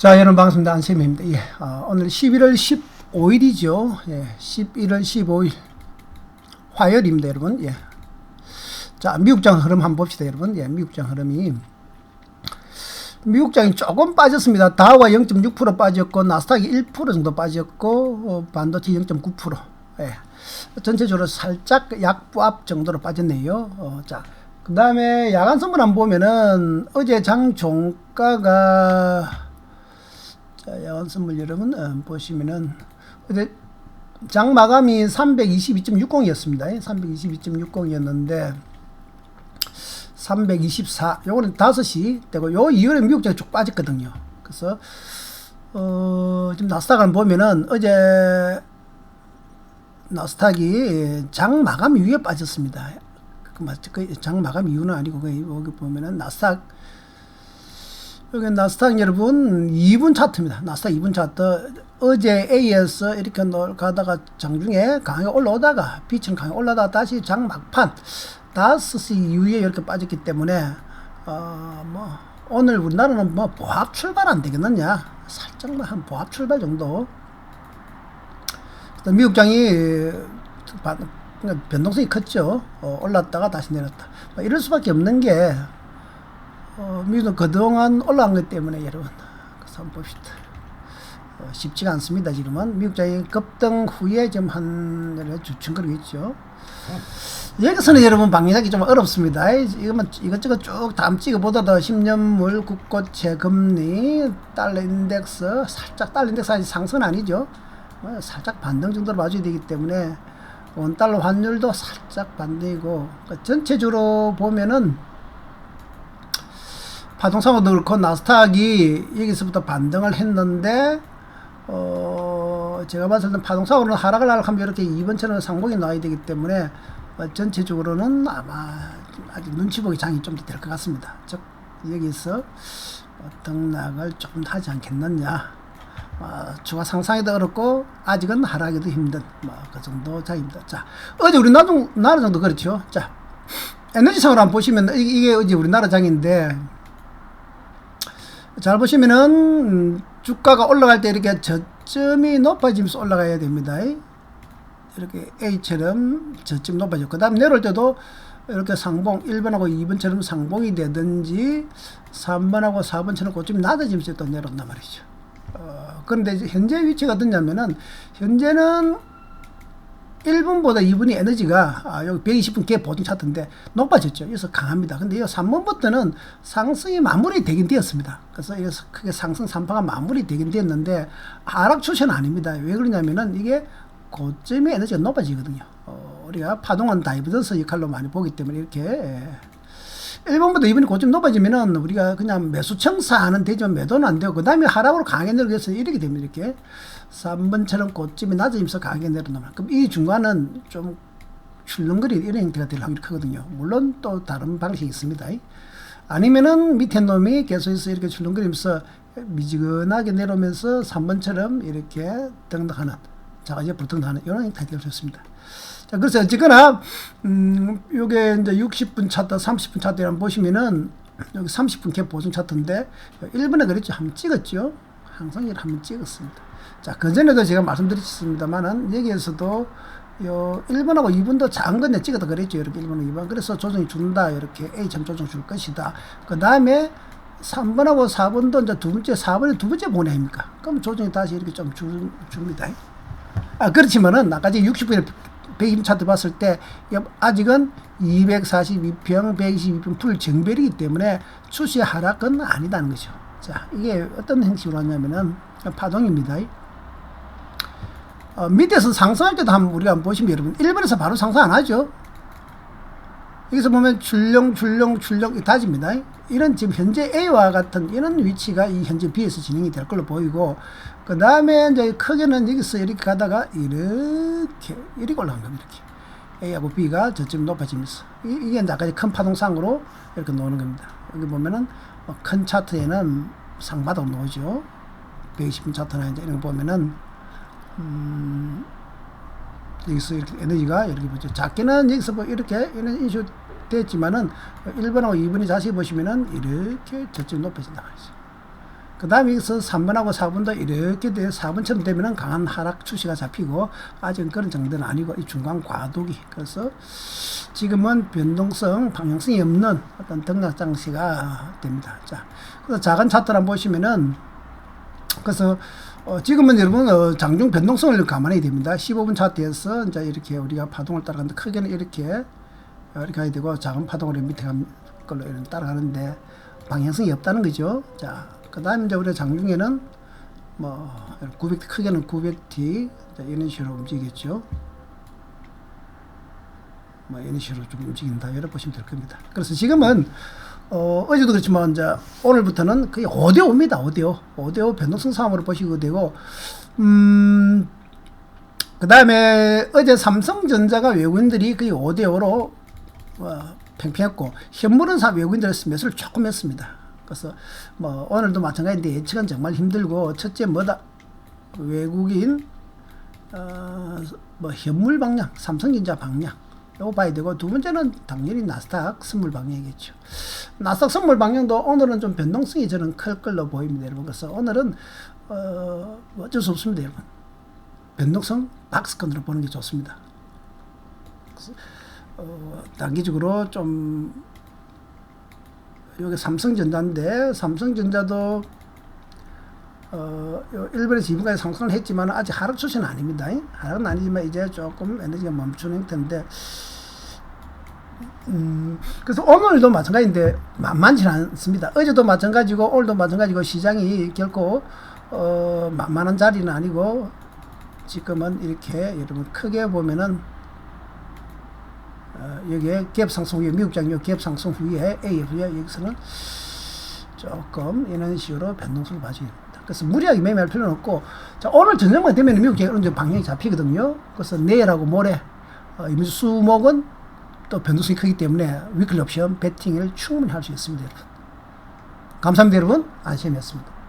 자, 여러분 반갑습니다. 안쌤입니다. 예, 어, 오늘 11월 15일이죠. 예, 11월 15일 화요일입니다, 여러분. 예. 자, 미국장 흐름 한번 봅시다, 여러분. 예, 미국장 흐름이 미국장이 조금 빠졌습니다. 다우가 0.6% 빠졌고 나스닥이 1% 정도 빠졌고 어, 반도체 0.9%. 예. 전체적으로 살짝 약부합 정도로 빠졌네요. 어, 자, 그 다음에 야간 선물 한번 보면은 어제 장 종가가 자, 야간 선물 여러분 어, 보시면은 어제 장 마감이 322.60이었습니다. 322.60이었는데 324 요거는 5시 되고 요 이후에 미국 장이 쭉 빠졌거든요. 그래서 어 지금 나스닥을 보면은 어제 나스닥이 장 마감 이후에 빠졌습니다. 그 맞죠? 그장 마감 이유는 아니고 그 여기 보면은 나스닥 여기 나스닥 여러분 2분 차트입니다. 나스닥 2분 차트. 어제 A에서 이렇게 놀 가다가 장중에 강하게 올라오다가 빛은 강하게 올라다가 다시 장 막판. 5시 이후에 이렇게 빠졌기 때문에 어 뭐 오늘 우리나라는 뭐 보합 출발 안 되겠느냐. 살짝만 한 보합 출발 정도. 미국장이 변동성이 컸죠. 어, 올랐다가 다시 내렸다. 뭐 이럴 수밖에 없는 게 어, 미국은 그동안 올라간 것 때문에 여러분 한번 봅시다 어, 쉽지가 않습니다 지금은 미국장이 급등 후에 지금 한 주춤거리고 있죠 여기서는 여러분 방해하기 좀 어렵습니다. 이거만 이것저것 쭉 다음 찍어보다도 10년물 국고채 금리 달러 인덱스 살짝 달러 인덱스 아직 상승은 아니죠. 뭐 살짝 반등 정도로 봐줘야 되기 때문에 원달러 환율도 살짝 반등이고 그러니까 전체적으로 보면은 파동사고도 그렇고 나스닥이 여기서부터 반등을 했는데 어 제가 봤을 때 파동사고는 하락을 하락하면 이렇게 2번처럼 상봉이 나와야 되기 때문에 어, 전체적으로는 아마 아직 눈치 보기 장이 좀 더 될 것 같습니다. 즉 여기서 등락을 조금 하지 않겠느냐. 어, 주가 상상에도 어렵고 아직은 하락에도 힘든 뭐 그 정도 장입니다. 자 어제 우리나라 나라 정도 그렇죠. 자 에너지상으로 한번 보시면 이게 어제 우리나라 장인데 잘 보시면은 주가가 올라갈 때 이렇게 저점이 높아지면서 올라가야 됩니다. 이렇게 A처럼 저점 높아졌고 그 다음 내려올 때도 이렇게 상봉 1번하고 2번처럼 상봉이 되든지 3번하고 4번처럼 고점이 낮아지면서 또 내려온단 말이죠. 어, 그런데 현재 위치가 어떠냐면은 현재는 1분보다 2분이 에너지가 아, 여기 120분 개 보증 차트인데 높아졌죠. 그래서 강합니다. 근데 이 3번부터는 상승이 마무리되긴 되었습니다. 그래서 여기서 크게 상승 3파가 마무리되긴 되었는데 하락 추세는 아닙니다. 왜 그러냐면은 이게 고점의 에너지가 높아지거든요. 어, 우리가 파동은 다이버전스 역할로 많이 보기 때문에 이렇게 1번부터 2번이 고점 높아지면은 우리가 그냥 매수 청사하는 되지만 매도는 안 되고 그 다음에 하락으로 강하게 내려가서 이렇게 됩니다. 이렇게 3번처럼 고점이 낮아지면서 강하게 내려놓으면 그럼 이 중간은 좀 출렁거리 이런 형태가 될 확률이 크거든요. 물론 또 다른 방식이 있습니다. 아니면은 밑에 놈이 계속해서 이렇게 출렁거리면서 미지근하게 내려오면서 3번처럼 이렇게 등락하는 자가 이제 불등하는 이런 형태가 좋습니다. 자, 그래서 어쨌거나, 음, 요게 이제 60분 차트, 30분 차트 한번 보시면은, 여기 30분 캡 보증 차트인데, 1번에 그랬죠. 한번 찍었죠. 항상 이를 한번 찍었습니다. 자, 그전에도 제가 말씀드렸습니다만은, 여기에서도 요 1번하고 2번도 작은 건데 찍어도 그랬죠. 이렇게 1번하고 2번. 그래서 조정이 준다. 이렇게 A점 조정 줄 것이다. 그 다음에 3번하고 4번도 이제 두 번째, 4번에 두 번째 보내 아닙니까? 그럼 조정이 다시 이렇게 좀 주, 줍니다. 아, 그렇지만은, 아까 60분에 120 차트 봤을 때 아직은 242평, 122평 풀 정별이기 때문에 추세 하락은 아니다는 거죠. 자, 이게 어떤 형식으로 하냐면은 파동입니다. 어, 밑에서 상승할 때도 한번 우리가 한번 보시면 여러분 1번에서 바로 상승 안 하죠. 여기서 보면 출렁 출렁 출렁 다집니다. 이런 지금 현재 A와 같은 이런 위치가 이 현재 B에서 진행이 될 걸로 보이고 그 다음에 이제 크게는 여기서 이렇게 가다가 이렇게 이렇게 올라간 겁니다. 이렇게 A하고 B가 저점 높아지면서 이, 게 이제 아까 큰 파동상으로 이렇게 놓는 겁니다. 여기 보면은 뭐큰 차트에는 상바닥 놓죠. 120분 차트나 이제 이런 거 보면은 음 여기서 이렇게 에너지가 이렇게 보죠. 작게는 여기서 뭐 이렇게 이런 이슈 됐지만은 1번하고 2번이 자세히 보시면은 이렇게 저점 높아진다 말이죠. 그 다음에 여기서 3번하고 4번도 이렇게 돼 4번처럼 되면은 강한 하락 추세가 잡히고 아직은 그런 정도는 아니고 이 중간 과도기. 그래서 지금은 변동성 방향성이 없는 어떤 등락 장치가 됩니다. 자 그래서 작은 차트를 한번 보시면은 그래서 어, 지금은 여러분 어, 장중 변동성을 감안해야 됩니다. 15분 차트에서 이제 이렇게 우리가 파동을 따라가는데 크게는 이렇게 어, 이렇게 가야 되고 작은 파동으로 밑에 간 걸로 따라가는데 방향성이 없다는 거죠. 자, 그 다음에 이제 우리가 장중에는 뭐 900 크게는 900T 자, 이런 식으로 움직이겠죠. 뭐 이런 식으로 좀 움직인다 이렇게 보시면 될 겁니다. 그래서 지금은 어, 어제도 그렇지만 이제 오늘부터는 거의 5대 5입니다. 5대 5. 5대 5 변동성 싸움으로 보시고 되고 음. 그 다음에 어제 삼성전자가 외국인들이 거의 5대 5로 어, 팽팽했고 현물은 사 외국인들 매수를 조금 했습니다. 그래서 뭐 오늘도 마찬가지인데 예측은 정말 힘들고 첫째 뭐다 외국인 어 뭐 현물 방향 삼성전자 방향 요거 봐야 되고 두 번째는 당연히 나스닥 선물 방향이겠죠. 나스닥 선물 방향도 오늘은 좀 변동성이 저는 클 걸로 보입니다, 여러분. 그래서 오늘은 어 어쩔 수 없습니다, 여러분. 변동성 박스권으로 보는 게 좋습니다. 어, 단기적으로 좀 여기 삼성전자인데 삼성전자도 어, 1번에서 2번까지 상승을 했지만 아직 하락 추세는 아닙니다. 하락은 아니지만 이제 조금 에너지가 멈추는 형태인데 음, 그래서 오늘도 마찬가지인데 만만치는 않습니다. 어제도 마찬가지고 오늘도 마찬가지고 시장이 결코 어, 만만한 자리는 아니고 지금은 이렇게 여러분 크게 보면은 어, 여기에 갭 상승 후에 미국 장요 갭 상승 후에 AF에 여기서는 조금 이런 식으로 변동성을 봐줘야 됩니다. 그래서 무리하게 매매할 필요는 없고 자 오늘 저녁만 되면 미국 이제 방향이 잡히거든요. 그래서 내일하고 모레 어, 주 수목은 또 변동성이 크기 때문에 위클리 옵션 배팅을 충분히 할 수 있습니다. 여러분. 감사합니다 여러분 안심이었습니다.